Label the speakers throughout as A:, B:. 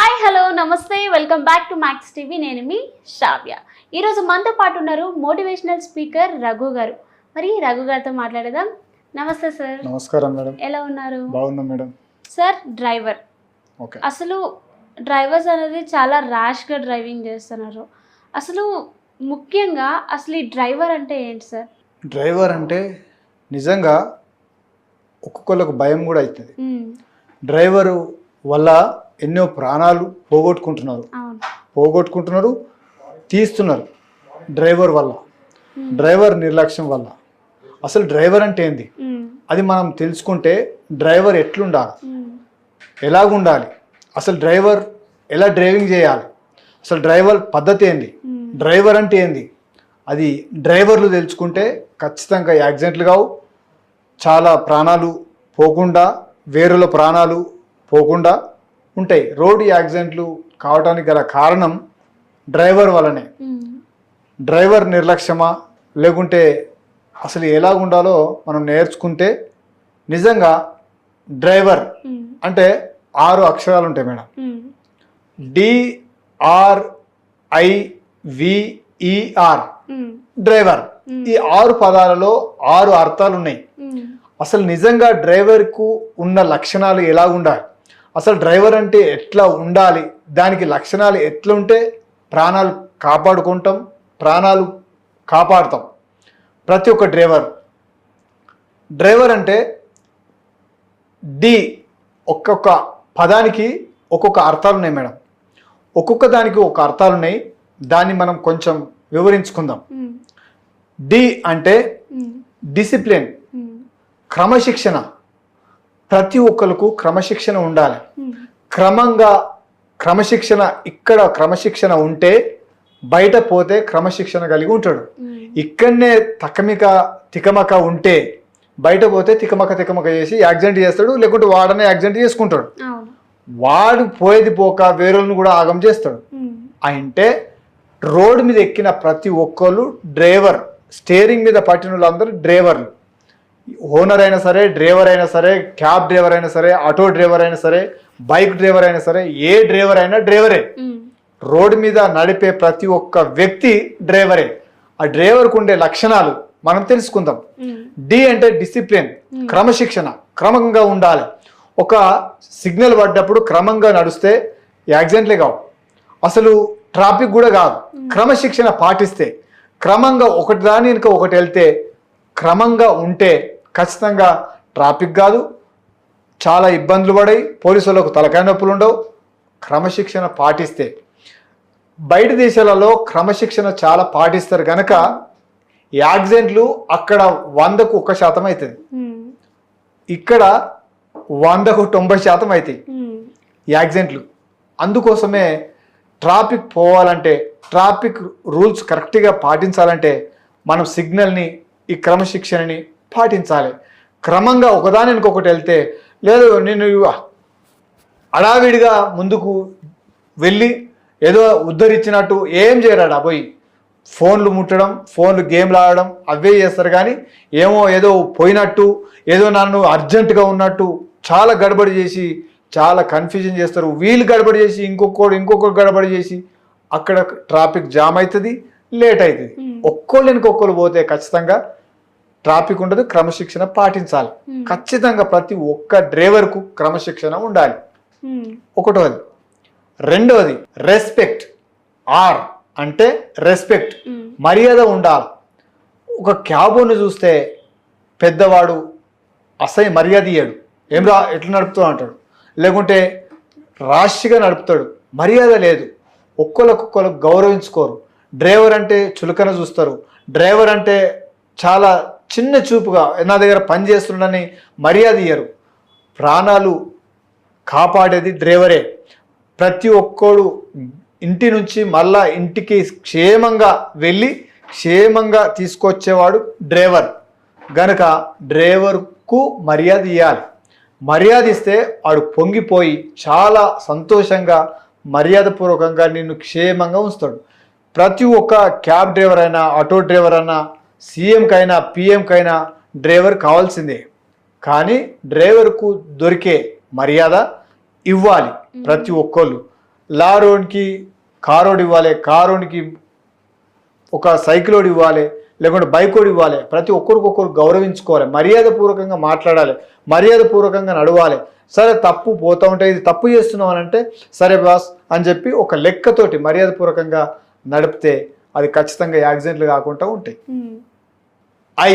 A: Hi hello namaste welcome back to max TV. నేను మీ షావ్య ఈరోజు మనతో పాటు ఉన్నారు మోటివేషనల్ స్పీకర్ రఘు గారు. మరి రఘు గారితో మాట్లాడదాం నమస్తే సార్.
B: నమస్కారం మేడం.
A: ఎలా ఉన్నారు?
B: బాగున్నాం మేడం.
A: Sir driver.
B: ఓకే.
A: అసలు డ్రైవర్స్ అనేది చాలా ర్యాష్గా డ్రైవింగ్ చేస్తున్నారు. అసలు ముఖ్యంగా అసలు ఈ డ్రైవర్ అంటే ఏంటి సార్?
B: డ్రైవర్ అంటే నిజంగా ఒక్కొక్కళ్ళకు భయం కూడా అవుతుంది డ్రైవరు వల్ల ఎన్నో ప్రాణాలు పోగొట్టుకుంటున్నారు. పోగొట్టుకుంటున్నారు తీస్తున్నారు డ్రైవర్ వల్ల డ్రైవర్ నిర్లక్ష్యం వల్ల. అసలు డ్రైవర్ అంటే ఏంది? అది మనం తెలుసుకుంటే డ్రైవర్ ఎట్లుండాలి? ఎలాగుండాలి? అసలు డ్రైవర్ ఎలా డ్రైవింగ్ చేయాలి? అసలు డ్రైవర్ పద్ధతి ఏంది? డ్రైవర్ అంటే ఏంది? అది డ్రైవర్లు తెలుసుకుంటే ఖచ్చితంగా యాక్సిడెంట్లు కావు చాలా ప్రాణాలు పోకుండా వేరుల ప్రాణాలు పోకుండా ఉంటాయి. రోడ్డు యాక్సిడెంట్లు కావడానికి గల కారణం డ్రైవర్ వల్లనే
A: ఉమ్,
B: డ్రైవర్ నిర్లక్ష్యమా? లేకుంటే అసలు ఎలా ఉండాలో మనం నేర్చుకుంటే నిజంగా డ్రైవర్ అంటే ఆరు అక్షరాలు ఉంటాయి మేడం. డిఆర్ఐవిఈఆర్ డ్రైవర్. ఈ ఆరు పదాలలో ఆరు అర్థాలు ఉన్నాయి. అసలు నిజంగా డ్రైవర్కు ఉన్న లక్షణాలు ఎలా ఉండాలి అసలు డ్రైవర్ అంటే ఎట్లా ఉండాలి? దానికి లక్షణాలు ఎట్లా ఉంటే ప్రాణాలు కాపాడుకుంటాం ప్రాణాలు కాపాడుతాం. ప్రతి ఒక్క డ్రైవర్. డ్రైవర్ అంటే డి ఒక్కొక్క పదానికి ఒక్కొక్క అర్థాలు ఉన్నాయి మేడం. ఒక్కొక్క దానికి ఒక అర్థాలు ఉన్నాయి. దాన్ని మనం కొంచెం వివరించుకుందాం. డి అంటే డిసిప్లిన్ క్రమశిక్షణ. ప్రతి ఒక్కరికి క్రమశిక్షణ ఉండాలి. క్రమంగా క్రమశిక్షణ ఇక్కడ క్రమశిక్షణ ఉంటే బయట పోతే క్రమశిక్షణ కలిగి ఉంటాడు. ఇక్కడనే తకమిక తికమక ఉంటే బయట పోతే తికమక తికమక చేసి యాక్సిడెంట్ చేస్తాడు లేకుంటే వాడనే యాక్సిడెంట్ చేసుకుంటాడు. వాడు పోయేది పోక వేరేలను కూడా ఆగం చేస్తాడు. అంటే రోడ్డు మీద ఎక్కిన ప్రతి ఒక్కళ్ళు డ్రైవర్ స్టీరింగ్ మీద పట్టిన వాళ్ళందరూ డ్రైవర్లు. ఓనర్ అయినా సరే డ్రైవర్ అయినా సరే క్యాబ్ డ్రైవర్ అయినా సరే ఆటో డ్రైవర్ అయినా సరే బైక్ డ్రైవర్ అయినా సరే ఏ డ్రైవర్ అయినా డ్రైవరే. రోడ్డు మీద నడిపే ప్రతి ఒక్క వ్యక్తి డ్రైవరే. ఆ డ్రైవర్కు ఉండే లక్షణాలు మనం తెలుసుకుందాం. డి అంటే డిసిప్లిన్. క్రమశిక్షణ క్రమంగా ఉండాలి. ఒక సిగ్నల్ పడ్డప్పుడు క్రమంగా నడిస్తే యాక్సిడెంట్లే కావు. అసలు ట్రాఫిక్ కూడా కాదు. క్రమశిక్షణ పాటిస్తే క్రమంగా ఒకటి దాని వెనుక ఒకటి వెళ్తే క్రమంగా ఉంటే ఖచ్చితంగా ట్రాఫిక్ కాదు చాలా ఇబ్బందులు పడాయి పోలీసు వాళ్ళకు తలకాయ నొప్పులు ఉండవు క్రమశిక్షణ పాటిస్తే. బయట దేశాలలో క్రమశిక్షణ చాలా పాటిస్తారు కనుక యాక్సిడెంట్లు అక్కడ వందకు ఒక శాతం అవుతుంది ఇక్కడ వందకు తొంభై శాతం అవుతాయి యాక్సిడెంట్లు. అందుకోసమే ట్రాఫిక్ పోవాలంటే ట్రాఫిక్ రూల్స్ కరెక్ట్గా పాటించాలంటే మనం సిగ్నల్ని ఈ క్రమశిక్షణని పాటించాలి. క్రమంగా ఒకదాని ఇంకొకటి వెళ్తే లేదు నేను అడావిడిగా ముందుకు వెళ్ళి ఏదో ఉద్ధరించినట్టు ఏం చేయరాడు పోయి. ఫోన్లు ముట్టడం ఫోన్లు గేమ్లు ఆడడం అవే చేస్తారు కానీ ఏమో ఏదో పోయినట్టు ఏదో నన్ను అర్జెంటుగా ఉన్నట్టు చాలా గడబడి చేసి చాలా కన్ఫ్యూజన్ చేస్తారు. వీళ్ళు గడబడి చేసి ఇంకొకడు ఇంకొకరు గడబడి చేసి అక్కడ ట్రాఫిక్ జామ్ అవుతుంది లేట్ అవుతుంది. ఒక్కోళ్ళు ఇంకొకరు పోతే ఖచ్చితంగా ట్రాఫిక్ ఉండదు క్రమశిక్షణ పాటించాలి.
A: Hmm.
B: ఖచ్చితంగా ప్రతి ఒక్క డ్రైవర్కు క్రమశిక్షణ ఉండాలి.
A: ఉమ్,
B: ఒకటోది. రెండోది రెస్పెక్ట్ ఆర్ అంటే రెస్పెక్ట్
A: ఉమ్,
B: మర్యాద ఉండాలి. ఒక క్యాబోని చూస్తే పెద్దవాడు అసహ్య మర్యాద ఇయ్యాడు. ఏం రా ఎట్లా నడుపుతావు అంటాడు. లేకుంటే రాశిగా నడుపుతాడు. మర్యాద లేదు. ఒక్కొక్కరికి గౌరవించుకోరు. డ్రైవర్ అంటే చులకన చూస్తారు. డ్రైవర్ అంటే చాలా చిన్న చూపుగా నా దగ్గర పని చేస్తుండని మర్యాద ఇయ్యరు. ప్రాణాలు కాపాడేది డ్రైవరే. ప్రతి ఒక్కడు ఇంటి నుంచి మళ్ళా ఇంటికి క్షేమంగా వెళ్ళి క్షేమంగా తీసుకొచ్చేవాడు డ్రైవర్. గనక డ్రైవర్కు మర్యాద ఇవ్వాలి మర్యాద ఇస్తే వాడు పొంగిపోయి చాలా సంతోషంగా మర్యాదపూర్వకంగా నిన్ను క్షేమంగా ఉంచుతాడు. ప్రతి ఒక్క క్యాబ్ డ్రైవర్ అయినా ఆటో డ్రైవర్ అయినా సీఎంకైనా పిఎంకైనా డ్రైవర్ కావాల్సిందే. కానీ డ్రైవర్కు దొరికే మర్యాద ఇవ్వాలి ప్రతి ఒక్కళ్ళు. లారోడ్కి కారోడు ఇవ్వాలి కారోడికి ఒక సైకిలోడు ఇవ్వాలి లేకుంటే బైకోడు ఇవ్వాలి. ప్రతి ఒక్కరికొకరు గౌరవించుకోవాలి మర్యాదపూర్వకంగా మాట్లాడాలి మర్యాదపూర్వకంగా నడవాలి. సరే తప్పు పోతూ ఉంటే ఇది తప్పు చేస్తున్నాం అని అంటే సరే బాస్ అని చెప్పి ఒక లెక్కతోటి మర్యాదపూర్వకంగా నడిపితే అది ఖచ్చితంగా యాక్సిడెంట్లు కాకుండా ఉంటాయి. ఐ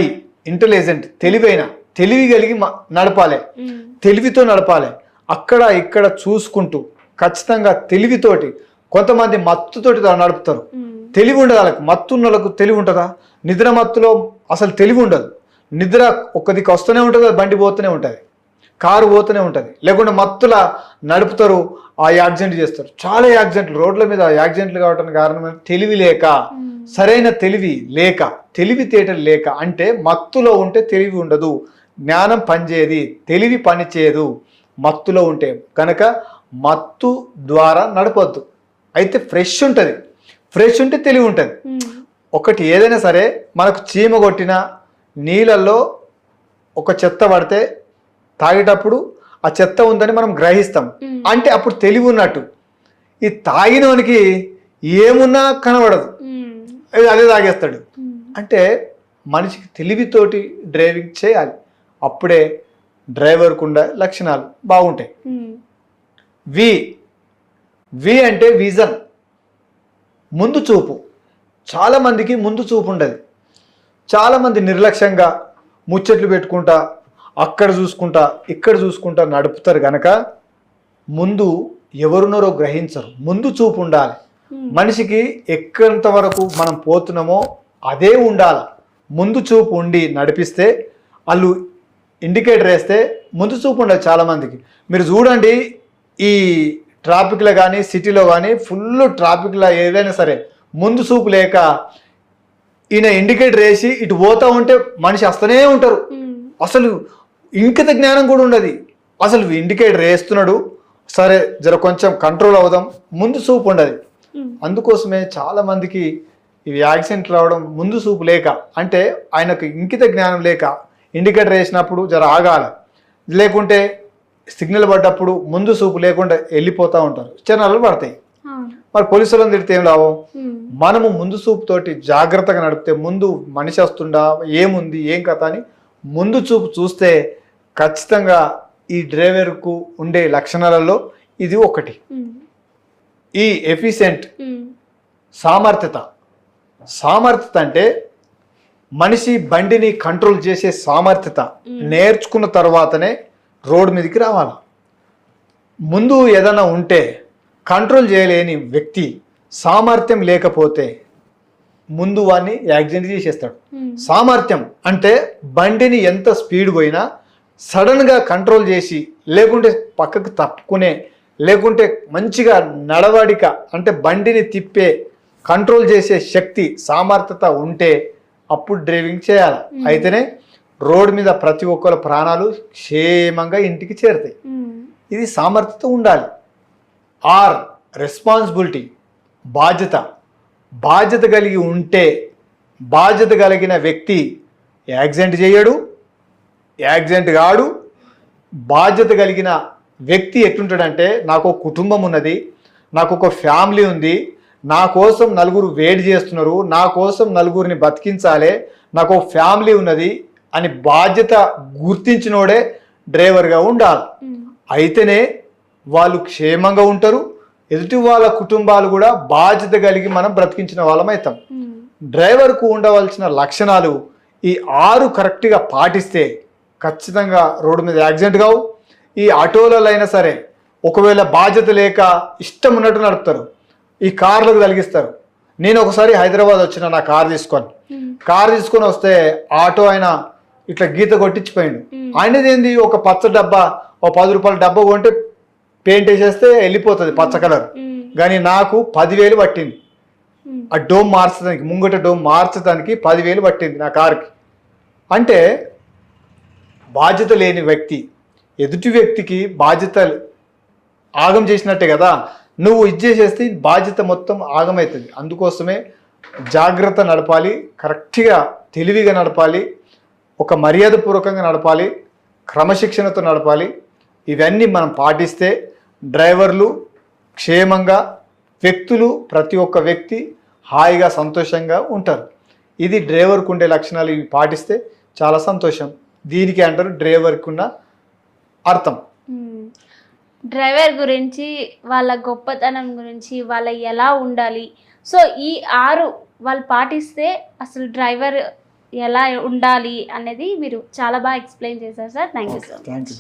B: ఇంటెలిజెంట్ తెలివైన తెలివి కలిగి నడపాలి. తెలివితో నడపాలి. అక్కడ ఇక్కడ చూసుకుంటూ ఖచ్చితంగా తెలివితోటి కొంతమంది మత్తుతోటి నడుపుతారు. తెలివి ఉండదు వాళ్ళకి. మత్తు ఉన్న వాళ్ళకు తెలివి ఉంటుందా? నిద్ర మత్తులో అసలు తెలివి ఉండదు. నిద్ర ఒక్క దిక్కు వస్తూనే ఉంటుంది బండి పోతూనే ఉంటుంది. కారు పోతూనే ఉంటుంది. లేకుంటే మత్తుల నడుపుతారు ఆ యాక్సిడెంట్ చేస్తారు. చాలా యాక్సిడెంట్లు రోడ్ల మీద యాక్సిడెంట్లు కావడానికి కారణం? తెలివి లేక సరైన తెలివి లేక తెలివితేటలు లేక అంటే మత్తులో ఉంటే తెలివి ఉండదు జ్ఞానం పనిచేయదు తెలివి పనిచేయదు మత్తులో ఉంటే. కనుక మత్తు ద్వారా నడపొద్దు. అయితే ఫ్రెష్ ఉంటుంది. ఫ్రెష్ ఉంటే తెలివి ఉంటుంది. ఒకటి ఏదైనా సరే మనకు చీమ కొట్టిన నీళ్ళల్లో ఒక చెత్త పడితే తాగేటప్పుడు ఆ చెత్త ఉందని మనం గ్రహిస్తాం. అంటే అప్పుడు తెలివి ఉన్నట్టు. ఈ తాగినోనికి ఏమున్నా కనబడదు. అది తాగేస్తాడు. అంటే మనిషికి తెలివితోటి డ్రైవింగ్ చేయాలి. అప్పుడే డ్రైవర్కు ఉండే లక్షణాలు బాగుంటాయి. వి. వి అంటే విజన్. ముందు చూపు. చాలామందికి ముందు చూపు ఉండదు. చాలామంది నిర్లక్ష్యంగా ముచ్చట్లు పెట్టుకుంటా అక్కడ చూసుకుంటా ఇక్కడ చూసుకుంటా నడుపుతారు గనక ముందు ఎవరున్నారో గ్రహించరు. ముందు చూపు ఉండాలి.
A: ఉమ్,
B: మనిషికి ఎక్కంత వరకు మనం పోతున్నామో అదే ఉండాలి. ముందు చూపు ఉండి నడిపిస్తే వాళ్ళు ఇండికేటర్ వేస్తే ముందు చూపు ఉండదు చాలామందికి. మీరు చూడండి ఈ ట్రాఫిక్లో కానీ సిటీలో కానీ ఫుల్ ట్రాఫిక్లో ఏదైనా సరే ముందు చూపు లేక ఈయన ఇండికేటర్ వేసి ఇటు పోతా ఉంటే మనిషి వస్తూనే ఉంటారు.
A: ఉమ్,
B: అసలు ఇంకిత జ్ఞానం కూడా ఉండదు. అసలు ఇండికేటర్ వేస్తున్నాడు. సరే జర కొంచెం కంట్రోల్ అవుదాం. ముందు చూపు ఉండదు. అందుకోసమే చాలా మందికి ఇవి యాక్సిడెంట్ రావడం ముందు చూపు లేక అంటే ఆయనకు ఇంకిత జ్ఞానం లేక ఇండికేటర్ వేసినప్పుడు జర ఆగాల. లేకుంటే సిగ్నల్ పడ్డప్పుడు ముందు చూపు లేకుండా వెళ్ళిపోతూ ఉంటారు. చిన్నాలు పడతాయి. మరి పోలీసులను తిడితే ఏం లాభం? మనము ముందు చూపుతోటి జాగ్రత్తగా నడిపితే ముందు మనిషి వస్తుండా ఏముంది? ఏం కథ అని ముందు చూపు చూస్తే ఖచ్చితంగా ఈ డ్రైవర్కు ఉండే లక్షణాలలో ఇది ఒకటి. ఈ ఎఫిషియెంట్ సామర్థ్యత. సామర్థ్యత అంటే మనిషి బండిని కంట్రోల్ చేసే సామర్థ్యత నేర్చుకున్న తర్వాతనే రోడ్ మీదకి రావాలి? ముందు ఏదైనా ఉంటే కంట్రోల్ చేయలేని వ్యక్తి సామర్థ్యం లేకపోతే ముందు వాడిని యాక్సిడెంట్ చేసేస్తాడు. సామర్థ్యం అంటే బండిని ఎంత స్పీడ్ పోయినా సడన్గా కంట్రోల్ చేసి లేకుంటే పక్కకు తప్పుకునే లేకుంటే మంచిగా నడవడిక అంటే బండిని తిప్పే కంట్రోల్ చేసే శక్తి సామర్థ్యత ఉంటే అప్పుడు డ్రైవింగ్ చేయాలి. అయితేనే రోడ్ మీద ప్రతి ఒక్కరి ప్రాణాలు క్షేమంగా ఇంటికి చేరుతాయి. ఇది సామర్థ్యత ఉండాలి. ఆర్ రెస్పాన్సిబిలిటీ బాధ్యత. బాధ్యత కలిగి ఉంటే బాధ్యత కలిగిన వ్యక్తి యాక్సిడెంట్ చేయడు యాక్సిడెంట్ కాడు. బాధ్యత కలిగిన వ్యక్తి ఎట్లుంటాడంటే నాకు ఒక కుటుంబం ఉన్నది నాకు ఒక ఫ్యామిలీ ఉంది నా కోసం నలుగురు వేడి చేస్తున్నారు నా కోసం నలుగురిని బతికించాలి నాకు ఒక ఫ్యామిలీ ఉన్నది అని బాధ్యత గుర్తించినోడే డ్రైవర్గా ఉండాలి. అయితేనే వాళ్ళు క్షేమంగా ఉంటారు ఎదుటి వాళ్ళ కుటుంబాలు కూడా బాధ్యత కలిగి మనం బ్రతికించిన వాళ్ళం అవుతాం డ్రైవర్కు ఉండవలసిన లక్షణాలు ఈ ఆరు కరెక్ట్గా పాటిస్తే ఖచ్చితంగా రోడ్డు మీద యాక్సిడెంట్ కావు. ఈ ఆటోలలో అయినా సరే ఒకవేళ బాధ్యత లేక ఇష్టం ఉన్నట్టు నడుపుతారు. ఈ కార్లకు తలిగిస్తారు నేను ఒకసారి హైదరాబాద్ వచ్చిన నా కార్ తీసుకొని. కార్ తీసుకొని వస్తే ఆటో ఆయన ఇట్లా గీత కొట్టించిపోయిండు.
A: మ్మ్.
B: ఆయనది ఏంది ఒక పచ్చ డబ్బా ఓ పది రూపాయల డబ్బా కొంటే పెయింట్ వేసేస్తే వెళ్ళిపోతుంది పచ్చ కలర్. కానీ నాకు పదివేలు పట్టింది. ఆ డోమ్ మార్చడానికి ముంగట డోమ్ మార్చడానికి పదివేలు పట్టింది నా కార్కి. అంటే బాధ్యత లేని వ్యక్తి ఎదుటి వ్యక్తికి బాధ్యత ఆగం చేసినట్టే కదా? నువ్వు ఇది చేసేస్తే బాధ్యత మొత్తం ఆగమవుతుంది. అందుకోసమే జాగ్రత్త నడపాలి కరెక్ట్గా తెలివిగా నడపాలి ఒక మర్యాదపూర్వకంగా నడపాలి క్రమశిక్షణతో నడపాలి. ఇవన్నీ మనం పాటిస్తే డ్రైవర్లు క్షేమంగా వ్యక్తులు ప్రతి ఒక్క వ్యక్తి హాయిగా సంతోషంగా ఉంటారు. ఇది డ్రైవర్కు ఉండే లక్షణాలు ఇవి పాటిస్తే చాలా సంతోషం. దీనికి అంటారు డ్రైవర్కి ఉన్న అర్థం.
A: డ్రైవర్ గురించి వాళ్ళ గొప్పతనం గురించి వాళ్ళ ఎలా ఉండాలి. సో ఈ ఆరు వాళ్ళు పాటిస్తే అసలు డ్రైవర్ ఎలా ఉండాలి అనేది మీరు చాలా బాగా ఎక్స్ప్లెయిన్ చేశారు sir. Thank you so much
B: thank you